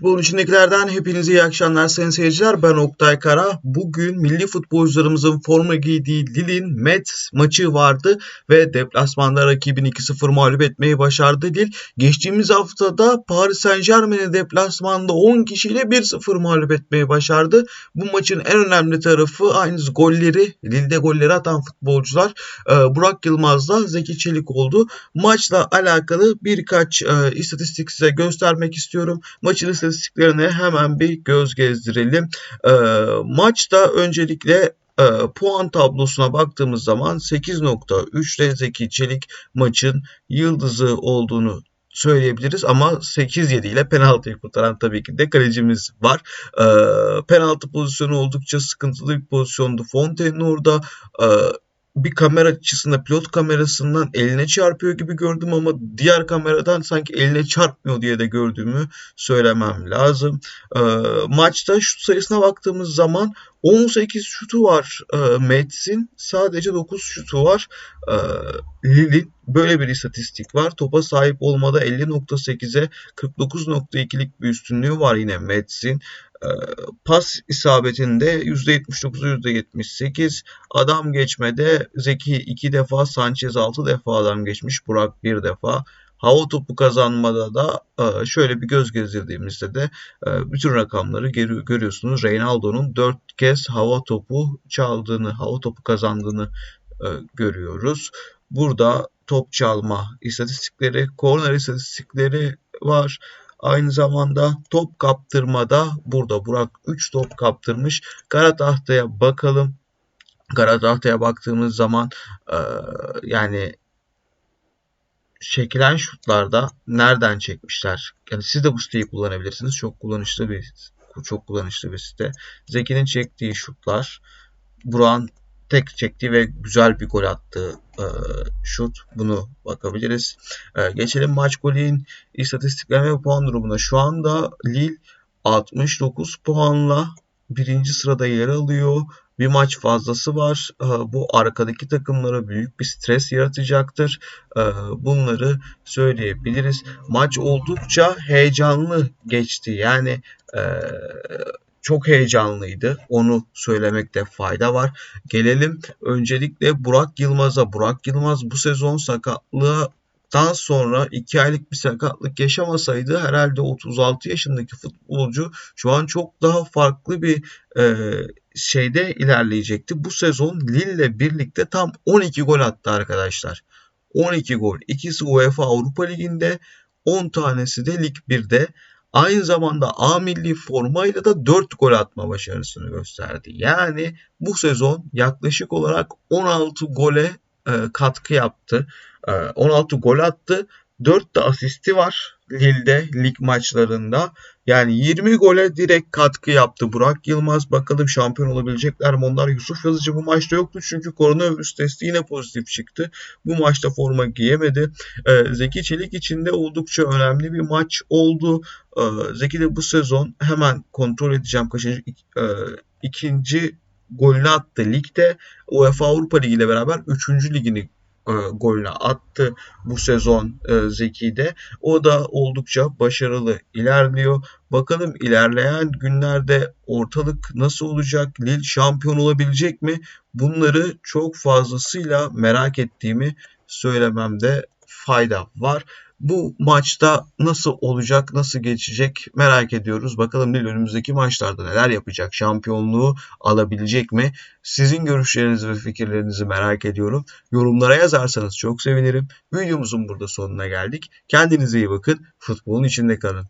Futbolun içindekilerden hepinize iyi akşamlar sayın seyirciler. Ben Oktay Kara. Bugün milli futbolcularımızın forma giydiği Lille'in Metz maçı vardı ve deplasmanda rakibini 2-0 mağlup etmeyi başardı Lille. Geçtiğimiz haftada Paris Saint Germain'i deplasmanda 10 kişiyle 1-0 mağlup etmeyi başardı. Bu maçın en önemli tarafı aynı golleri, Lille'de golleri atan futbolcular e, Burak Yılmaz'la Zeki Çelik oldu. Maçla alakalı birkaç e, istatistik size göstermek istiyorum. Maçın istatistiklerine hemen bir göz gezdirelim. E, maçta öncelikle e, puan tablosuna baktığımız zaman 8.3'te Zeki Çelik maçın yıldızı olduğunu söyleyebiliriz ama 8-7 ile penaltıyı kurtaran tabii ki de kalecimiz var. E, penaltı pozisyonu oldukça sıkıntılı bir pozisyondu. Fontaine'in orada e, bir kamera açısında pilot kamerasından eline çarpıyor gibi gördüm ama diğer kameradan sanki eline çarpmıyor diye de gördüğümü söylemem lazım. E, maçta şut sayısına baktığımız zaman 18 şutu var e, Mets'in. Sadece 9 şutu var. E, Lille'in böyle bir istatistik var. Topa sahip olmada 50.8'e 49.2'lik bir üstünlüğü var yine Mets'in. E, pas isabetinde %79'a %78. Adam geçmede Zeki 2 defa, Sanchez 6 defa adam geçmiş. Burak 1 defa. Hava topu kazanmada da e, şöyle bir göz gezdirdiğimizde de bütün rakamları görüyorsunuz. Reynaldo'nun 4 kez hava topu çaldığını, hava topu kazandığını e, görüyoruz. Burada top çalma istatistikleri, korner istatistikleri var. Aynı zamanda top kaptırmada burada Burak 3 top kaptırmış. Kara tahtaya bakalım. Kara tahtaya baktığımız zaman e, yani çekilen şutlarda nereden çekmişler? Yani siz de bu siteyi kullanabilirsiniz. Çok kullanışlı bir çok kullanışlı bir site. Zeki'nin çektiği şutlar, Buran tek çektiği ve güzel bir gol attığı e, şut. Bunu bakabiliriz. E, geçelim maç golün istatistiklerine ve puan durumuna. Şu anda Lille 69 puanla birinci sırada yer alıyor bir maç fazlası var. Ee, bu arkadaki takımlara büyük bir stres yaratacaktır. Ee, bunları söyleyebiliriz. Maç oldukça heyecanlı geçti. Yani e, çok heyecanlıydı. Onu söylemekte fayda var. Gelelim öncelikle Burak Yılmaz'a. Burak Yılmaz bu sezon sakatlığa Dan sonra 2 aylık bir sakatlık yaşamasaydı herhalde 36 yaşındaki futbolcu şu an çok daha farklı bir e, şeyde ilerleyecekti. Bu sezon Lille ile birlikte tam 12 gol attı arkadaşlar. 12 gol. İkisi UEFA Avrupa Ligi'nde 10 tanesi de Lig 1'de. Aynı zamanda A milli formayla da 4 gol atma başarısını gösterdi. Yani bu sezon yaklaşık olarak 16 gole e, katkı yaptı. 16 ee, gol attı. 4 de asisti var Lille'de lig maçlarında. Yani 20 gole direkt katkı yaptı Burak Yılmaz. Bakalım şampiyon olabilecekler mi? Onlar Yusuf Yazıcı bu maçta yoktu çünkü koronavirüs testi yine pozitif çıktı. Bu maçta forma giyemedi. Ee, Zeki Çelik için de oldukça önemli bir maç oldu. Ee, Zeki de bu sezon hemen kontrol edeceğim kaçıncı e, ikinci golünü attı ligde. UEFA Avrupa Ligi ile beraber 3. ligini e, golünü attı bu sezon e, Zeki'de. O da oldukça başarılı ilerliyor. Bakalım ilerleyen günlerde ortalık nasıl olacak? Lille şampiyon olabilecek mi? Bunları çok fazlasıyla merak ettiğimi söylememde fayda var. Bu maçta nasıl olacak, nasıl geçecek merak ediyoruz. Bakalım Lille önümüzdeki maçlarda neler yapacak, şampiyonluğu alabilecek mi? Sizin görüşlerinizi ve fikirlerinizi merak ediyorum. Yorumlara yazarsanız çok sevinirim. Videomuzun burada sonuna geldik. Kendinize iyi bakın. Futbolun içinde kalın.